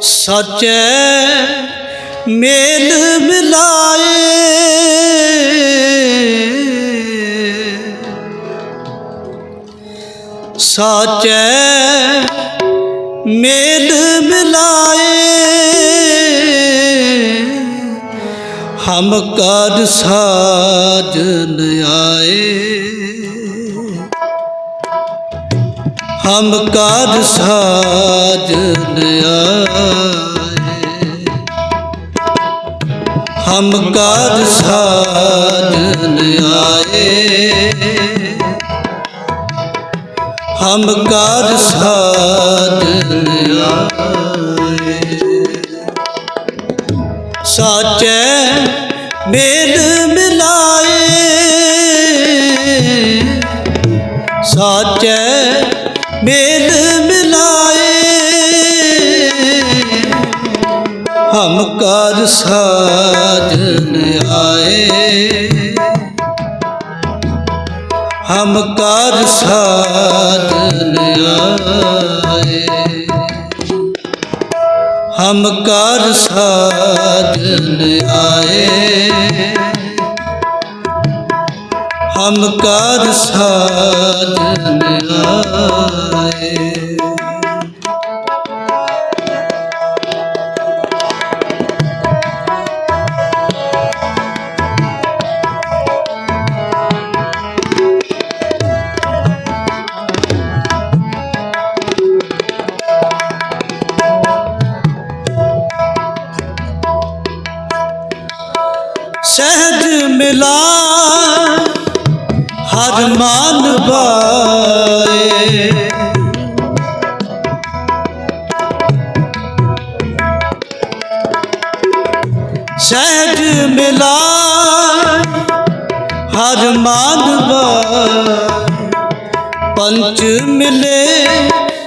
ਸਚੈ ਮੇਲ ਮਿਲਾਏ। ਸਾਚੈ ਮੇਲ ਮਿਲਾਏ। ਹਮ ਕਰ ਸਾਜਨ ਆਏ। ਹਮ ਕਰ ਸਾਜਨ ਆਏ ਹਮ ਕਰ ਸਾਜਨ ਆਏ ਹਮ ਕਰ ਸਾਜਨ ਆਏ ਸਾਚੈ ਮੇਲ ਮਿਲਾਏ। ਸਾਚੈ ਮੇਲ ਮਿਲਾਏ। ਹਮ ਕਰ ਸਾਜਨ ਆਏ। ਹਮ ਕਰ ਸਾਜਨ ਆਏ। ਹਮ ਕਰ ਸਾਜਨ ਆਏ। ਹਮ ਕਰ ਸਾਜਨ ਆਏ ਸਹਿਜ ਮਿਲਾ ਹਰ ਬਾਏ ਸਹਿਜ ਮਿਲਾ ਹਰ ਮਾਨ ਬਾਏ ਪੰਚ ਮਿਲੇ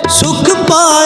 ਸੁਖ ਪਾਏ।